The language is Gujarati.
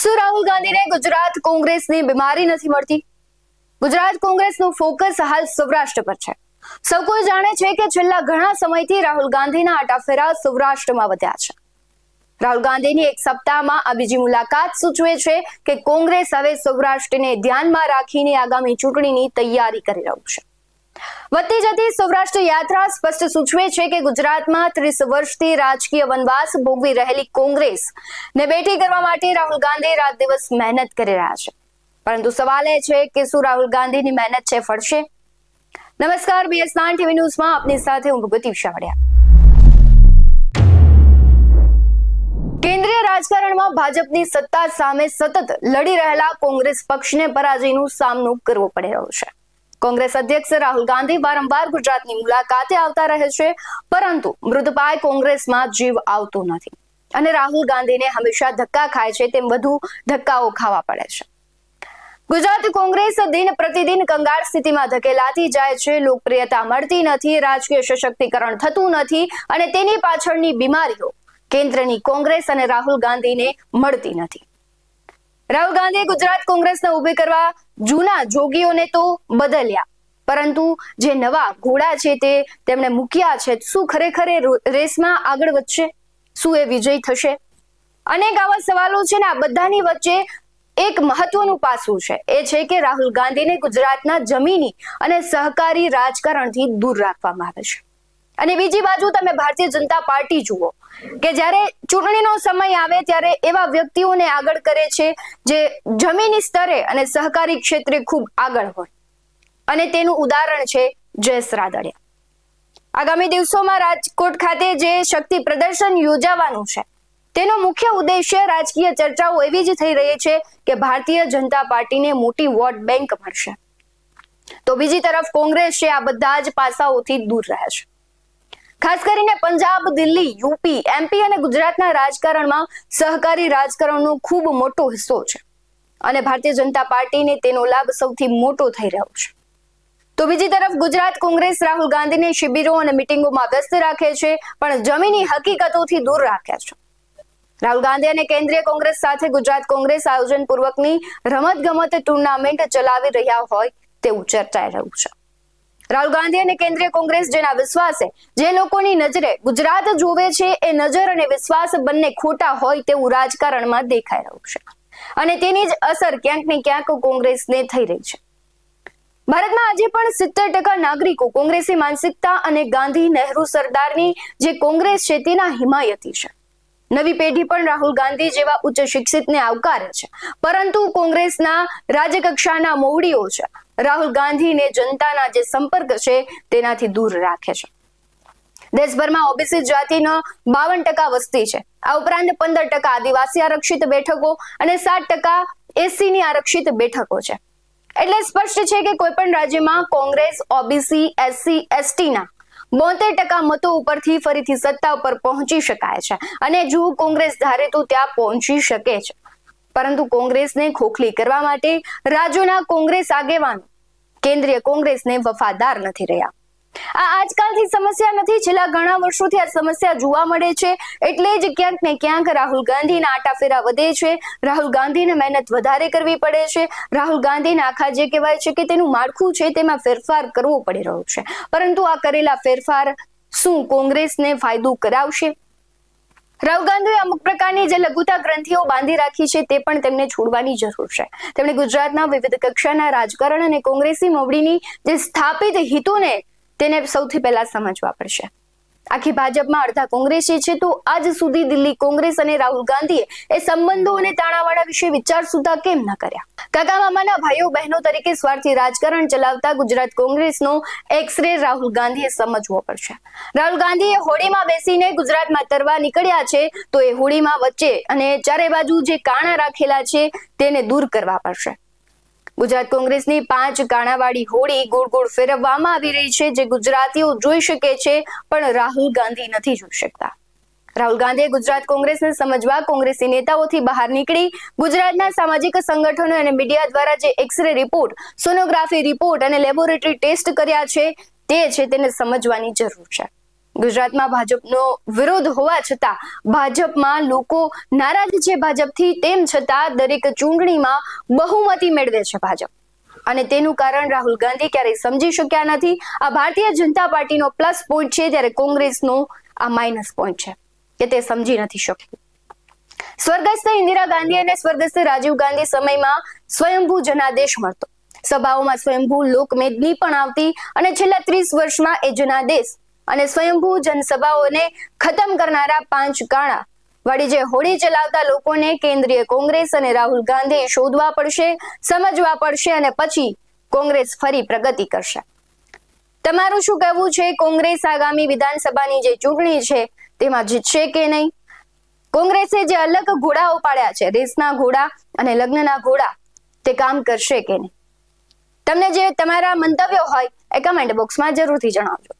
શું રાહુલ ગાંધીને ગુજરાત કોંગ્રેસની બીમારી નથી મળતી? ગુજરાત કોંગ્રેસનું ફોકસ હાલ સૌરાષ્ટ્ર પર છે. સૌ કોઈ જાણે છે કે છેલ્લા ઘણા સમયથી રાહુલ ગાંધીના આટાફેરા સૌરાષ્ટ્રમાં વધ્યા છે. રાહુલ ગાંધીની એક સપ્તાહમાં આ બીજી મુલાકાત સૂચવે છે કે કોંગ્રેસ હવે સૌરાષ્ટ્રને ધ્યાનમાં રાખીને આગામી ચૂંટણીની તૈયારી કરી રહ્યું છે. વધતી જતી સૌરાષ્ટ્ર યાત્રા સ્પષ્ટ સૂચવે છે કે ગુજરાતમાં ત્રીસ વર્ષથી રાજકીય વનવાસ ભોગવી રહેલી કોંગ્રેસ ને બેઠી કરવા માટે રાહુલ ગાંધી રાત દિવસ મહેનત કરી રહ્યા છે. પરંતુ સવાલ એ છે કે શું રાહુલ ગાંધીની મહેનત છે, ફળશે? નમસ્કાર બીએસ નાઇન ટીવી ન્યૂઝમાં આપની સાથે હું ભગવતી શાવડિયા કેન્દ્રીય રાજકારણમાં ભાજપની સત્તા સામે સતત લડી રહેલા કોંગ્રેસ પક્ષને પરાજયનો સામનો કરવો પડી રહ્યો છે. કોંગ્રેસ અધ્યક્ષ રાહુલ ગાંધી વારંવાર ગુજરાતની મુલાકાતે આવતા રહે છે, પરંતુ મૃદપાય કોંગ્રેસમાં જીવ આવતો નથી. અને રાહુલ ગાંધીને હંમેશા ધક્કા ખાય છે, તેમ વધુ ધક્કાઓ ખાવા પડે છે. ગુજરાત કોંગ્રેસ દિન પ્રતિદિન કંગાળ સ્થિતિમાં ધકેલાતી જાય છે, લોકપ્રિયતા મળતી નથી, રાજકીય સશક્તિકરણ થતું નથી અને તેની પાછળની બીમારીઓ કેન્દ્રની કોંગ્રેસ અને રાહુલ ગાંધીને મળતી નથી. રાહુલ ગાંધીએ ગુજરાત કોંગ્રેસને ઊભી કરવા જૂના જોગીઓને તો બદલ્યા. પરંતુ જે નવા ઘોડા છે તે તેમણે મૂક્યા છે. શું ખરેખર રેસમાં આગળ વધશે? શું એ વિજય થશે? અનેક આવા સવાલો છે ને આ બધાની વચ્ચે એક મહત્વનું પાસું છે. એ છે કે રાહુલ ગાંધીને ગુજરાતના જમીની અને સહકારી રાજકારણથી દૂર રાખવામાં આવે છે. અને બીજી બાજુ તમે ભારતીય જનતા પાર્ટી જુઓ. કે જ્યારે ચૂંટણીનો સમય આવે ત્યારે એવા વ્યક્તિઓને આગળ કરે છે જે જમીની સ્તરે અને સહકારી ક્ષેત્રે ખૂબ આગળ હોય. અને તેનું ઉદાહરણ છે જયેશ રાદડિયા. આગામી દિવસોમાં રાજકોટ ખાતે જે શક્તિ પ્રદર્શન યોજાવાનું છે, તેનો મુખ્ય ઉદ્દેશ્ય રાજકીય ચર્ચાઓ એવી જ થઈ રહી છે કે ભારતીય જનતા પાર્ટીને મોટી વોટ બેંક મળશે. તો બીજી તરફ કોંગ્રેસ છે આ બધા જ પાસાઓથી દૂર રહે છે. ખાસ કરીને પંજાબ, દિલ્હી, યુપી, એમપી અને ગુજરાતના રાજકારણમાં સહકારી રાજકારણનો ખૂબ મોટો હિસ્સો છે. અને ભારતીય જનતા પાર્ટીને તેનો લાભ સૌથી મોટો થઈ રહ્યો છે. તો બીજી તરફ ગુજરાત કોંગ્રેસ રાહુલ ગાંધીને શિબિરો અને મિટિંગોમાં વ્યસ્ત રાખે છે, પણ જમીની હકીકતોથી દૂર રાખે છે. રાહુલ ગાંધી અને કેન્દ્રીય કોંગ્રેસ સાથે ગુજરાત કોંગ્રેસ આયોજન પૂર્વકની રમતગમત ટુર્નામેન્ટ ચલાવી રહ્યા હોય તેવું ચર્ચાઈ રહ્યું છે. રાહુલ ગાંધી અને કેન્દ્રીય કોંગ્રેસ જેના વિશ્વાસે જે લોકોની નજરે ગુજરાત જોવે છે, એ નજર અને વિશ્વાસ બંને ખોટા હોય તેવું રાજકારણમાં દેખાઈ રહ્યું છે. અને તેની જ અસર ક્યાંક ને ક્યાંક કોંગ્રેસને થઈ રહી છે. ભારતમાં આજે પણ સિત્તેર ટકા નાગરિકો કોંગ્રેસી માનસિકતા અને ગાંધી નહેરુ સરદારની જે કોંગ્રેસ છે, તેના હિમાયતી છે. નવી પેઢી પણ રાહુલ ગાંધી જેવા ઉચ્ચ શિક્ષિતને આવકારે છે. પરંતુ કોંગ્રેસના રાજ્યકક્ષાના મોવડીઓ છે. રાહુલ ગાંધીને જનતાના જે સંપર્ક છે તેનાથી દૂર રાખે છે. દેશભરમાં ઓબીસી જાતિનો બાવન ટકા વસ્તી છે. આ ઉપરાંત પંદર ટકા આદિવાસી આરક્ષિત બેઠકો અને સાત ટકા એસસીની આરક્ષિત બેઠકો છે. એટલે સ્પષ્ટ છે કે કોઈ પણ રાજ્યમાં કોંગ્રેસ, ઓબીસી, એસસી, એસટીના બોતેર ટકા મતો ઉપરથી ફરીથી સત્તા ઉપર પહોંચી શકાય છે અને જો કોંગ્રેસ ધારે તો ત્યાં પહોંચી શકે છે. પરંતુ કોંગ્રેસને ખોખલી કરવા માટે રાજ્યોના કોંગ્રેસ આગેવાનો કેન્દ્રીય કોંગ્રેસને વફાદાર નથી રહ્યા. આ આજકાલથી સમસ્યા નથી, છેલ્લા ઘણા વર્ષોથી આ સમસ્યા જોવા મળે છે. એટલે જ ક્યાંક ને ક્યાંક રાહુલ ગાંધીના આટાફેરા વધે છે. રાહુલ ગાંધીને મહેનત વધારે કરવી પડે છે. રાહુલ ગાંધીને આખા જે કહેવાય છે કે તેનું માળખું છે તેમાં ફેરફાર કરવો પડી રહ્યો છે. પરંતુ આ કરેલા ફેરફાર શું કોંગ્રેસને ફાયદો કરાવશે? રાહુલ ગાંધીએ અમુક પ્રકારની જે લઘુતા ગ્રંથિઓ બાંધી રાખી છે તે પણ તેમને છોડવાની જરૂર છે. તેમણે ગુજરાતના વિવિધ કક્ષાના રાજકારણ અને કોંગ્રેસી મોવડીની જે સ્થાપિત હિતોને તેને સૌથી પહેલા સમજવા પડશે. આખી ભાજપમાં અડધા કોંગ્રેસી છે તો આજ સુધી દિલ્હી કોંગ્રેસ અને રાહુલ ગાંધીએ એ સંબંધો અને તાણાવાળા વિશે વિચાર સુધા કેમ ન કર્યા? કાકા મામાના ભાઈઓ બહેનો તરીકે સ્વાર્થી રાજકારણ ચલાવતા ગુજરાત કોંગ્રેસનો એક્સરે રાહુલ ગાંધીએ સમજવો પડશે. રાહુલ ગાંધીએ હોળીમાં બેસીને ગુજરાતમાં તરવા નીકળ્યા છે તો એ હોળીમાં વચ્ચે અને ચારે બાજુ જે કાણા રાખેલા છે તેને દૂર કરવા પડશે. ગુજરાત કોંગ્રેસની પાંચ કાણાવાળી હોડી ગોળ ગોળ ફેરવવામાં આવી રહી છે, જે ગુજરાતીઓ જોઈ શકે છે, પણ રાહુલ ગાંધી નથી જોઈ શકતા. રાહુલ ગાંધીએ ગુજરાત કોંગ્રેસને સમજવા કોંગ્રેસી નેતાઓથી બહાર નીકળી, ગુજરાતના સામાજિક સંગઠનો અને મીડિયા દ્વારા જે એક્સરે રિપોર્ટ, સોનોગ્રાફી રિપોર્ટ અને લેબોરેટરી ટેસ્ટ કર્યા છે, તે છે તેને સમજવાની જરૂર છે. ગુજરાતમાં ભાજપનો વિરોધ હોવા છતાં ભાજપમાં લોકો નારાજ છે ભાજપથી, તેમ છતાં દરેક ચૂંટણીમાં બહુમતી મેળવે છે ભાજપ. અને તેનું કારણ રાહુલ ગાંધી ક્યારેય સમજી શક્યા નથી. આ ભારતીય જનતા પાર્ટીનો પ્લસ પોઈન્ટ છે ત્યારે કોંગ્રેસનો આ માઇનસ પોઈન્ટ છે, કે તે સમજી નથી શક્યું. સ્વર્ગસ્થ ઇન્દિરા ગાંધી અને સ્વર્ગસ્થ રાજીવ ગાંધી સમયમાં સ્વયંભૂ જનાદેશ મળતો. સભાઓમાં સ્વયંભૂ લોકમેદની પણ આવતી અને છેલ્લા ત્રીસ વર્ષમાં એ જનાદેશ અને સ્વયંભૂ જનસભાઓને ખતમ કરનારા પાંચ કાણા વાળી જે હોડી ચલાવતા લોકોને કેન્દ્રીય કોંગ્રેસ અને રાહુલ ગાંધી શોધવા પડશે, સમજવા પડશે અને પછી કોંગ્રેસ ફરી પ્રગતિ કરશે. તમારું શું કહેવું છે? કોંગ્રેસ આગામી વિધાનસભાની જે ચૂંટણી છે, તેમાં જીતશે કે નહીં? કોંગ્રેસે જે અલગ ઘોડાઓ પાડ્યા છે રેસના ઘોડા અને લગ્નના ઘોડા, તે કામ કરશે કે નહીં? તમને જે તમારા મંતવ્યો હોય, એ કમેન્ટ બોક્સમાં જરૂરથી જણાવજો.